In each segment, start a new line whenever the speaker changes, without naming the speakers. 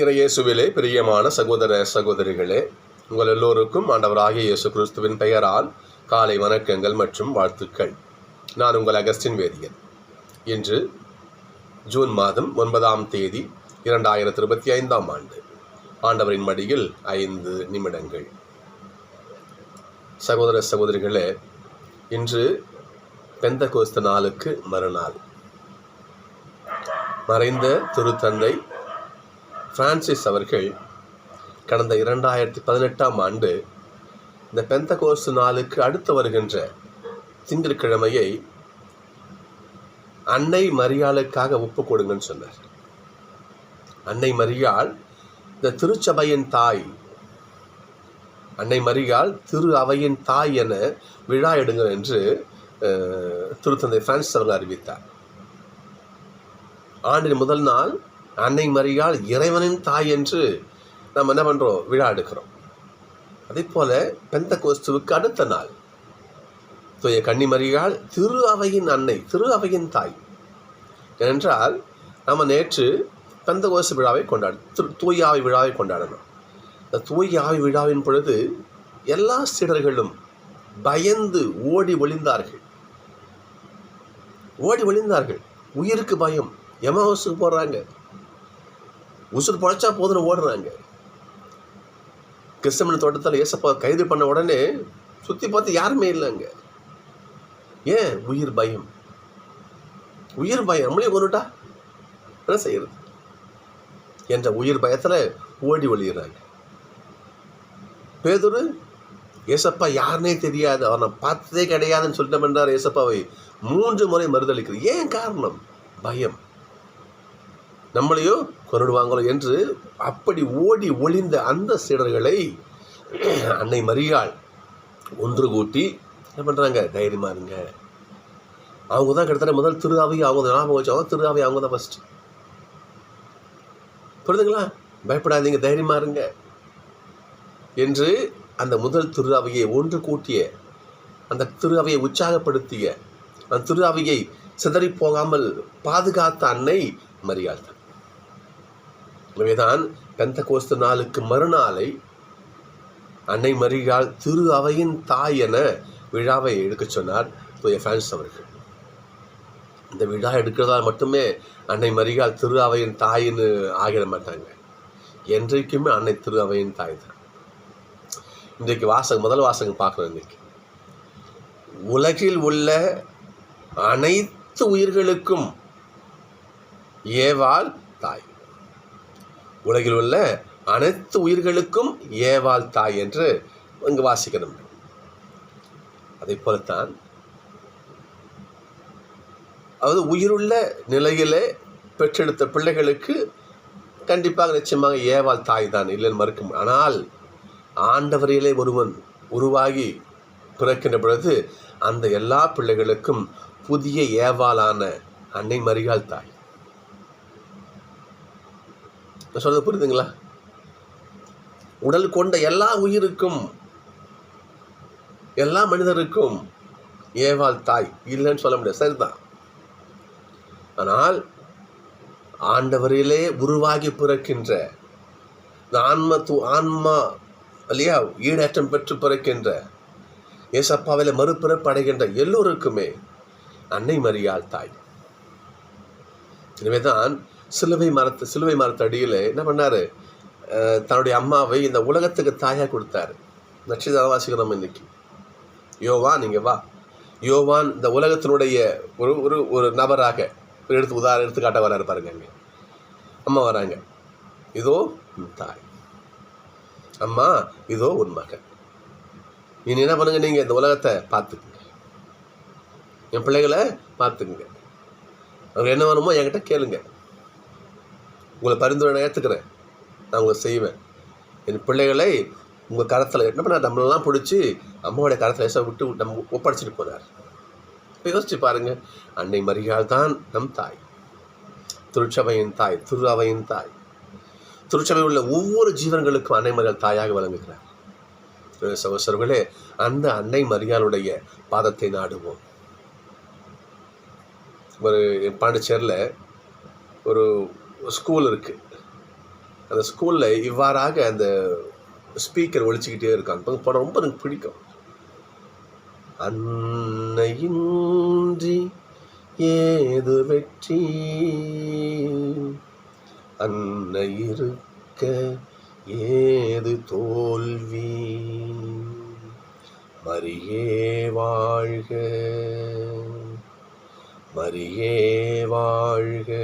இறையேசுவிலே பிரியமான சகோதர சகோதரிகளே உங்கள் எல்லோருக்கும் ஆண்டவராகிய இயேசு கிறிஸ்துவின் பெயரால் காலை வணக்கங்கள் மற்றும் வாழ்த்துக்கள். நான் உங்கள் அகஸ்டின் வேதியன். இன்று ஜூன் மாதம் ஒன்பதாம் தேதி இரண்டாயிரத்தி இருபத்தி ஐந்தாம் ஆண்டு. ஆண்டவரின் மடியில் ஐந்து நிமிடங்கள். சகோதர சகோதரிகளே இன்று பெந்தகோஸ்த நாளுக்கு மறுநாள். மறைந்த திருத்தந்தை பிரான்சிஸ் அவர்கள் கடந்த இரண்டாயிரத்தி பதினெட்டாம் ஆண்டு இந்த பெந்த கோர்ஸ் நாளுக்கு அடுத்து வருகின்ற திங்கட்கிழமையை அன்னை மரியாளுக்காக ஒப்பு கொடுங்கன்னு சொன்னார். அன்னை மரியாள் இந்த திருச்சபையின் தாய். அன்னை மரியாள் திரு அவையின் தாய் என விழா எடுங்கள் என்று அஹ், திருத்தந்தை பிரான்சிஸ் அவர்கள் அறிவித்தார். ஆண்டின் முதல் நாள் அன்னை மரியாள் இறைவனின் தாய் என்று நம்ம என்ன பண்ணுறோம் விழா எடுக்கிறோம். அதே போல் பெந்த கோஸ்துவுக்கு அடுத்த நாள். தூய கன்னிமரியாள் திரு அவையின் அன்னை திரு அவையின் தாய். ஏனென்றால் நம்ம நேற்று பெந்த கோஸ்து விழாவை கொண்டாடு திரு தூய ஆவி விழாவை கொண்டாடணும். இந்த தூய ஆவி விழாவின் பொழுது எல்லா சீடர்களும் பயந்து ஓடி ஒளிந்தார்கள். ஓடி ஒளிந்தார்கள். உயிருக்கு பயம். எமஹவுஸுக்கு போடுறாங்க உசுர் பழைச்சா போதுன்னு ஓடுறாங்க. கிறிஸ்தமன் தோட்டத்தில் ஏசப்பா கைது பண்ண உடனே சுற்றி பார்த்து யாருமே இல்லைங்க. ஏன்? உயிர் பயம். உயிர் பயம். நம்மளே கொண்டுட்டா என்ன செய்யறது? என்ற உயிர் பயத்தில் ஓடி ஒளியிறாங்க. பேதுரு ஏசப்பா யாருனே தெரியாது. அவனை பார்த்ததே கிடையாதுன்னு சொல்லிட்டோம் என்றார் ஏசப்பாவை. மூன்று முறை மறுதளிக்கிறது ஏன் காரணம்? பயம். நம்மளையும் கொண்டுடுவாங்களோ என்று அப்படி ஓடி ஒளிந்த அந்த சீடர்களை அன்னை மரியாள் ஒன்று கூட்டி என்ன பண்ணுறாங்க தைரியமாக இருங்க. அவங்க தான் கிட்டத்தட்ட முதல் திருதாவை அவங்க ஞாபகம் வச்சவங்க. திருதாவை அவங்க தான் ஃபஸ்ட்டு புரியுதுங்களா? பயப்படாதீங்க தைரியமாக இருங்க. என்று அந்த முதல் திருதாவையை ஒன்று கூட்டிய அந்த திருதாவையை உற்சாகப்படுத்திய அந்த திருதாவையை சிதறி போகாமல் பாதுகாத்த அன்னை மரியாள் எனவேதான் பெந்த கோஸ்து நாளுக்கு மறுநாளை அன்னை மரியாள் திரு அவையின் தாய் என விழாவை எடுக்கச் சொன்னார் தூய பிரான்ஸ் அவர்கள். இந்த விழா எடுக்கிறதால் மட்டுமே அன்னை மரியாள் திரு அவையின் தாயின்னு ஆகிட மாட்டாங்க. என்றைக்குமே அன்னை திரு அவையின் தாய் தான். இன்றைக்கு வாசகம் முதல் வாசகம் பார்க்குறோம் இன்றைக்கி. உலகில் உள்ள அனைத்து உயிர்களுக்கும் ஏவால் உலகில் உள்ள அனைத்து உயிர்களுக்கும் ஏவாள் தாய் என்று இங்கு வாசிக்கணும். அதே போலத்தான் அதாவது உயிருள்ள நிலையிலே பெற்றெடுத்த பிள்ளைகளுக்கு கண்டிப்பாக நிச்சயமாக ஏவாள் தாய் தான் இல்லைன்னு மறுக்க ஆனால் ஆண்டவரையிலே ஒருவன் உருவாகி பிறக்கின்ற பொழுது அந்த எல்லா பிள்ளைகளுக்கும் புதிய ஏவாளான அன்னை மரியாள் தாய். நான் சொல்கிறது புரியுதுங்களா? உடல் கொண்ட எல்லா உயிருக்கும் எல்லா மனிதருக்கும் ஏவாள் தாய் இல்லைன்னு சொல்ல முடியாது. சரிதான். ஆனால் ஆண்டவரிலே உருவாகி பிறக்கின்ற இந்த ஆன்ம து ஆன்மா இல்லையா ஈடேற்றம் பெற்று பிறக்கின்ற ஏசப்பாவில் மறுபிறப்பு அடைகின்ற எல்லோருக்குமே அன்னை மரியாள் தாய். எனவேதான் சிலுவை மரத்து சிலுவை மரத்தடியில் என்ன பண்ணாரு? தன்னுடைய அம்மாவை இந்த உலகத்துக்கு தாயாக கொடுத்தாரு. நட்சத்திர வாசிக்கிறோம் இன்னைக்கு. யோவான் நீங்கள் வா. யோவான் இந்த உலகத்தினுடைய ஒரு ஒரு ஒரு நபராக ஒரு எடுத்து உதாரணம் எடுத்துக்காட்ட வராரு பாருங்க அங்கே. அம்மா வராங்க. இதோ தாய். அம்மா இதோ உன் மகன். இனி என்ன பண்ணுங்க நீங்கள் இந்த உலகத்தை பார்த்துக்குங்க. என் பிள்ளைகளை பார்த்துக்குங்க. அவங்க என்ன வேணுமோ என்கிட்ட கேளுங்க. உங்களை பரிந்துரை நான் ஏற்றுக்கிறேன் நான் உங்களை செய்வேன். என் பிள்ளைகளை உங்கள் கரத்தில் என்ன பண்ணார்? நம்மளெல்லாம் பிடிச்சி அம்மாவுடைய கரத்தில் ஏச விட்டு நம்ம ஒப்படைச்சிட்டு போனார். இப்போ யோசிச்சு பாருங்கள் அன்னை மரியாள் தான் நம் தாய். திருச்சபையின் தாய் திரு அவையின் தாய். திருச்சபை உள்ள ஒவ்வொரு ஜீவன்களுக்கும் அன்னை மரியாள் தாயாக விளங்குகிறார். சகோசரர்களே அந்த அன்னை மரியாளுடைய பாதத்தை நாடுவோம். ஒரு பாண்டிச்சேரியில் ஒரு ஸ்கூல் இருக்குது அந்த ஸ்கூலில் இவ்வாறாக அந்த ஸ்பீக்கர் ஒழிச்சிக்கிட்டே இருக்காங்க. அந்த படம் ரொம்ப எனக்கு பிடிக்கும். அன்னையின்றி ஏது வெற்றி? அன்னை இருக்க ஏது தோல்வி? மரியே வாழ்க. மரியே வாழ்க.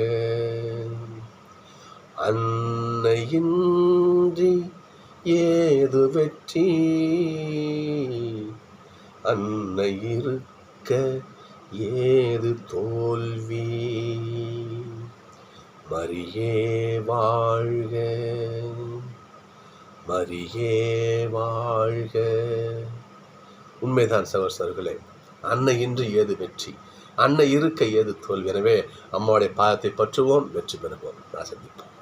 அன்னையின்றி ஏது வெற்றி? அன்னை இருக்க ஏது தோல்வி? மரியே வாழ்க. மரியே வாழ்க. உண்மைதான் சவர்சர்களே அன்னையின்றி ஏது வெற்றி? அன்னை இருக்க ஏது தோல்வி? எனவே அம்மாவுடைய பாதத்தை பற்றுவோம் வெற்றி பெறுவோம். நான் சந்திப்போம்.